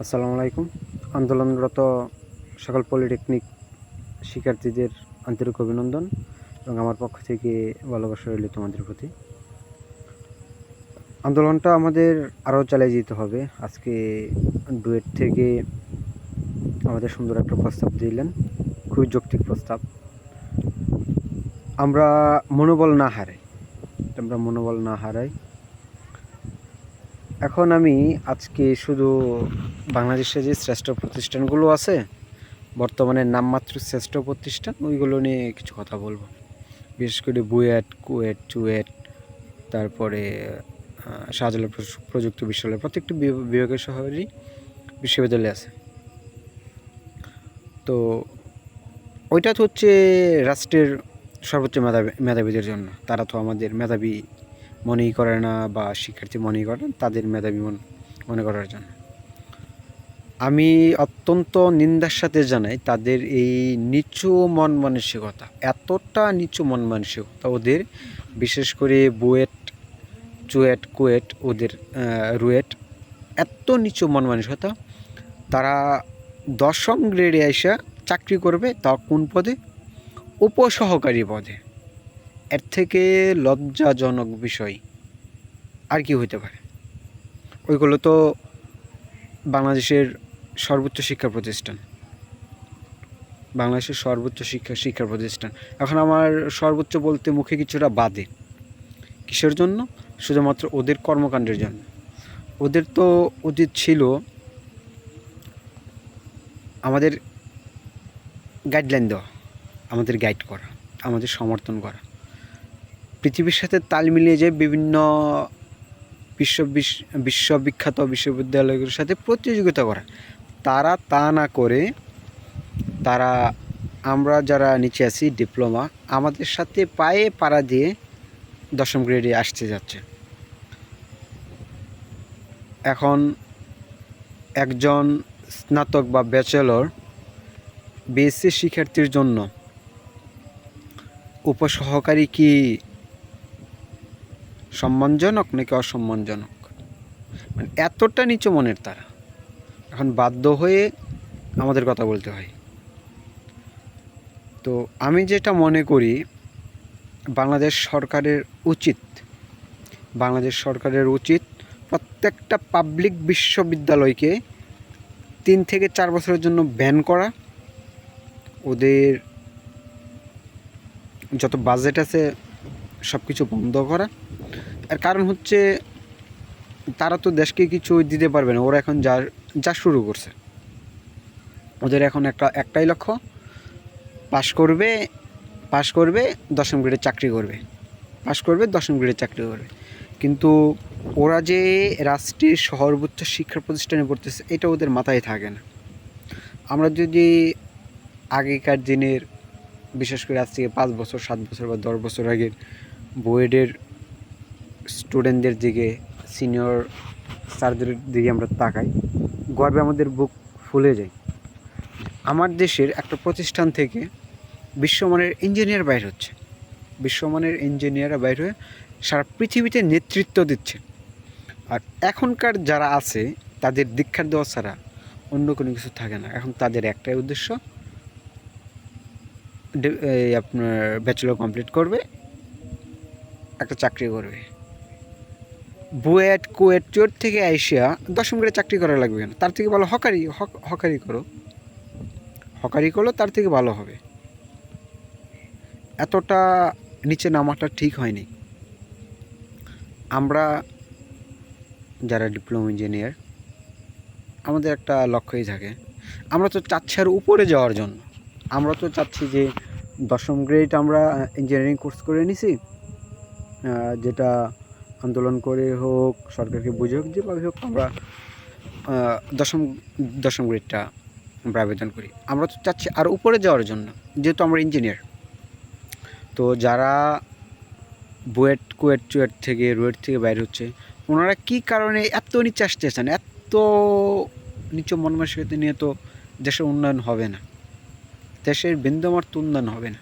আসসালামু আলাইকুম। আন্দোলনরত সকল পলিটেকনিক শিক্ষার্থীদের আন্তরিক অভিনন্দন এবং আমার পক্ষ থেকে ভালোবাসা রইল তোমাদের প্রতি। আন্দোলনটা আমাদের আরও চালিয়ে যেতে হবে। আজকে ডুয়েট থেকে আমাদের সুন্দর একটা প্রস্তাব দিলেন। খুবই যৌক্তিক প্রস্তাব। আমরা মনোবল না হারাই। আমরা মনোবল না হারাই। এখন আমি আজকে শুধু বাংলাদেশে যে শ্রেষ্ঠ প্রতিষ্ঠানগুলো আছে, বর্তমানে নামমাত্র শ্রেষ্ঠ প্রতিষ্ঠান, ওইগুলো নিয়ে কিছু কথা বলব। বিশেষ করে বুয়েট, কুয়েট, চুয়েট, তারপরে শাহজালাল প্রযুক্তি বিশ্ববিদ্যালয়, প্রত্যেকটি বিভ- বিভাগের শহরেরই বিশ্ববিদ্যালয় আছে। তো ওইটা তো হচ্ছে রাষ্ট্রের সর্বোচ্চ মেধাবী, মেধাবীদের জন্য। তারা তো আমাদের মেধাবী মনেই করে না বা শিক্ষার্থী মনেই করে না, তাদের মেধাবী মন মনে করার জন্য। আমি অত্যন্ত নিন্দার সাথে জানাই তাদের এই নিচু মন মানসিকতা, এতটা নিচু মন মানসিকতা ওদের, বিশেষ করে বুয়েট, চুয়েট, কুয়েট ওদের রুয়েট, এত নিচু মন মানসিকতা, তারা দশম গ্রেডে এসে চাকরি করবে তা কোন পদে? উপসহকারী পদে। এর থেকে লজ্জাজনক বিষয় আর কি হইতে পারে? ওইগুলো তো বাংলাদেশের সর্বোচ্চ শিক্ষা প্রতিষ্ঠান। বাংলাদেশের সর্বোচ্চ শিক্ষা শিক্ষা প্রতিষ্ঠান। এখন আমার সর্বোচ্চ বলতে মুখে কিছুটা বাদে। কিসের জন্য? শুধুমাত্র ওদের কর্মকাণ্ডের জন্য। ওদের তো উচিত ছিল আমাদের গাইডলাইন দেওয়া, আমাদের গাইড করা, আমাদের সমর্থন করা। পৃথিবীর সাথে তাল মিলিয়ে যে বিভিন্ন বিশ্ব বিশ্ববিখ্যাত বিশ্ববিদ্যালয়গুলোর সাথে প্রতিযোগিতা করা। তারা তা না করে তারা, আমরা যারা নিচে আছি, ডিপ্লোমা, আমাদের সাথে পায়ে পাড়া দিয়ে দশম গ্রেডে আসতে যাচ্ছে। এখন একজন স্নাতক বা ব্যাচেলর, বিএসসি শিক্ষার্থীর জন্য উপসহকারী কি সম্মানজনক নাকি অসম্মানজনক? মানে এতটা নিচু মনের তারা। এখন বাধ্য হয়ে আমাদের কথা বলতে হয়। তো আমি যেটা মনে করি, বাংলাদেশ সরকারের উচিত, বাংলাদেশ সরকারের উচিত প্রত্যেকটা পাবলিক বিশ্ববিদ্যালয়কে তিন থেকে চার বছরের জন্য ব্যান করা। ওদের যত বাজেট আছে সব কিছু বন্ধ করা। এর কারণ হচ্ছে তারা তো দেশকে কিছু দিতে পারবে না। ওরা এখন যা যা শুরু করছে। ওদের এখন একটা, একটাই লক্ষ্য, পাশ করবে পাশ করবে, দশম গ্রেডে চাকরি করবে। পাশ করবে, দশম গ্রেডে চাকরি করবে। কিন্তু ওরা যে রাষ্ট্রের সর্বোচ্চ শিক্ষা প্রতিষ্ঠানে পড়তেছে, এটা ওদের মাথায় থাকে না। আমরা যদি আগেকার দিনের, বিশেষ করে আজ থেকে পাঁচ বছর, সাত বছর বা দশ বছর আগের বুয়েডের স্টুডেন্টদের দিকে, সিনিয়র স্যারদের দিকে আমরা তাকাই। গর্বে আমাদের বুক ফুলে যায়। আমার দেশের একটা প্রতিষ্ঠান থেকে বিশ্বমানের ইঞ্জিনিয়ার বাইর হচ্ছে। বিশ্বমানের ইঞ্জিনিয়াররা বাইর হয়ে সারা পৃথিবীতে নেতৃত্ব দিচ্ছে। আর এখনকার যারা আছে, তাদের দীক্ষার দেওয়া ছাড়া অন্য কোনো কিছু থাকে না। এখন তাদের একটাই উদ্দেশ্য আপনার ব্যাচেলর কমপ্লিট করবে। একটা চাকরি করবে। বুয়েট, কুয়েট, চোর থেকে আইসিয়া দশম গ্রেডে চাকরি করা লাগবে কেন তার থেকে ভালো হকারি, হক- হকারি করো। হকারি করো তার থেকে ভালো হবে। এতটা নিচে নামাটা ঠিক হয়নি। আমরা যারা ডিপ্লোমা ইঞ্জিনিয়ার আমাদের একটা লক্ষ্যই থাকে। আমরা তো চাচ্ছি আর উপরে যাওয়ার জন্য। আমরা তো চাচ্ছি যে দশম গ্রেড আমরা ইঞ্জিনিয়ারিং কোর্স করে নিছি। যেটা আন্দোলন করে হোক, সরকারকে বুঝে হোক, যেভাবে হোক আমরা দশম দশম গ্রেডটা আমরা আবেদন করি। আমরা তো চাচ্ছি আর উপরে যাওয়ার জন্য, যেহেতু আমরা ইঞ্জিনিয়ার তো যারা বুয়েট, কুয়েট, চুয়েট থেকে, রুয়েট থেকে বাইরে হচ্ছে, ওনারা কি কারণে এত নিচে আসতেছেন এত নিচু মন মানসিকতা নিয়ে তো দেশের উন্নয়ন হবে না। দেশের বিন্দুমাত্র উন্নয়ন হবে না।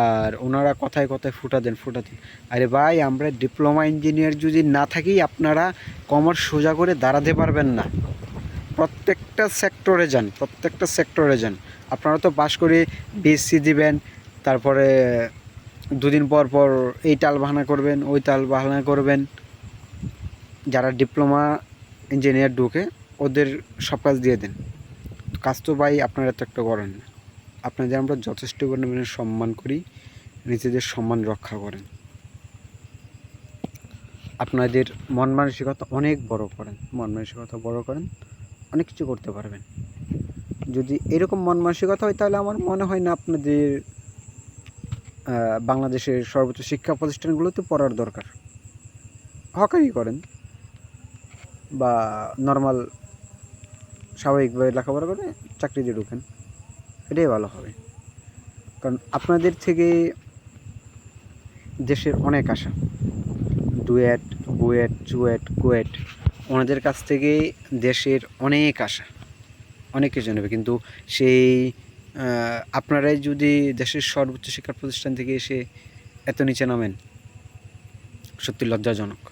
আর ওনারা কথায় কথায় ফুটা দেন ফুটা দেন। আরে ভাই, আমরা ডিপ্লোমা ইঞ্জিনিয়ার যদি না থাকি, আপনারা কমার্স সোজা করে দাঁড়াতে পারবেন না। প্রত্যেকটা সেক্টরে যান, প্রত্যেকটা সেক্টরে যান। আপনারা তো পাশ করে বিএসসি দিবেন, তারপরে দুদিন পর পর এই টাল বাহানা করবেন, ওই তাল বাহানা করবেন। যারা ডিপ্লোমা ইঞ্জিনিয়ার ঢুকে, ওদের সব কাজ দিয়ে দেন। কাজ তো ভাই, আপনারা তো একটা করেন না। আপনাদের আমরা যথেষ্ট পরিমাণে সম্মান করি, নিজেদের সম্মান রক্ষা করেন। আপনাদের মন মানসিকতা অনেক বড় করেন, মন মানসিকতা বড় করেন, অনেক কিছু করতে পারবেন। যদি এরকম মন মানসিকতা হয়, তাহলে আমার মনে হয় না আপনাদের বাংলাদেশের সর্বোচ্চ শিক্ষা প্রতিষ্ঠানগুলোতে পড়ার দরকার। হকারি করেন বা নর্মাল স্বাভাবিকভাবে লেখাপড়া করে চাকরিতে ঢুকেন। এটাই ভালো হবে। কারণ আপনাদের থেকে দেশের অনেক আশা। ডুয়েট, বুয়েট, চুয়েট, কুয়েট, ওনাদের কাছ থেকে দেশের অনেক আশা। অনেক কিছু নেবে কিন্তু সেই আপনারাই যদি দেশের সর্বোচ্চ শিক্ষা প্রতিষ্ঠান থেকে এসে এত নিচে নামেন, সত্যি লজ্জাজনক।